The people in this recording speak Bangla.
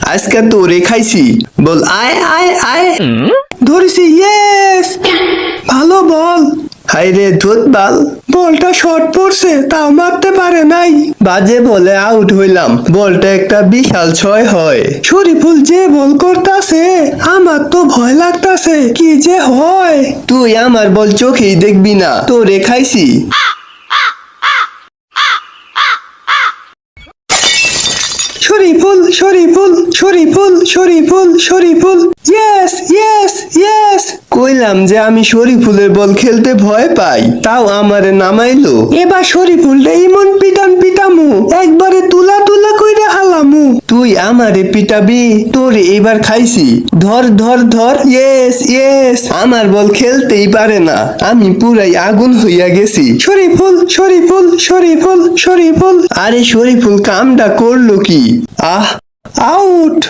আজকে তোরে খাইছি। বল, আয় আয় আয়। ধরেছি ইয়েস ভালো বল। হাই রে, ধুত বাল। বলটা শর্ট পড়ছে, তাও মারতে পারে নাই। বাজে বলে আউট হইলাম। বলটা একটা বিশাল ছয় হয়। শরীফুল যে বল করতাছে, আমার তো ভয় লাগতাছে, কি যে হয়? তুই আমার বল চোখেই দেখবি না। তোরে খাইছি। Shariful Shariful Shariful Shariful Shariful yes yes yes কইলাম যে আমি শরীফুলের বল খেলতে ভয় পাই তাও আমারে নামাইলো। এবার শরীফুলটা ইমন পিটান আমারে পিটাবি, তোর এবার খাইছি। ধর ধর ধর ইয়েস ইয়েস আমার বল খেলতেই পারে না। আমি পুরাই আগুন হইয়া গেছি। শরীফুল শরীফুল শরীফুল শরীফুল। আরে শরীফুল, কামটা করল কি? আহ আউট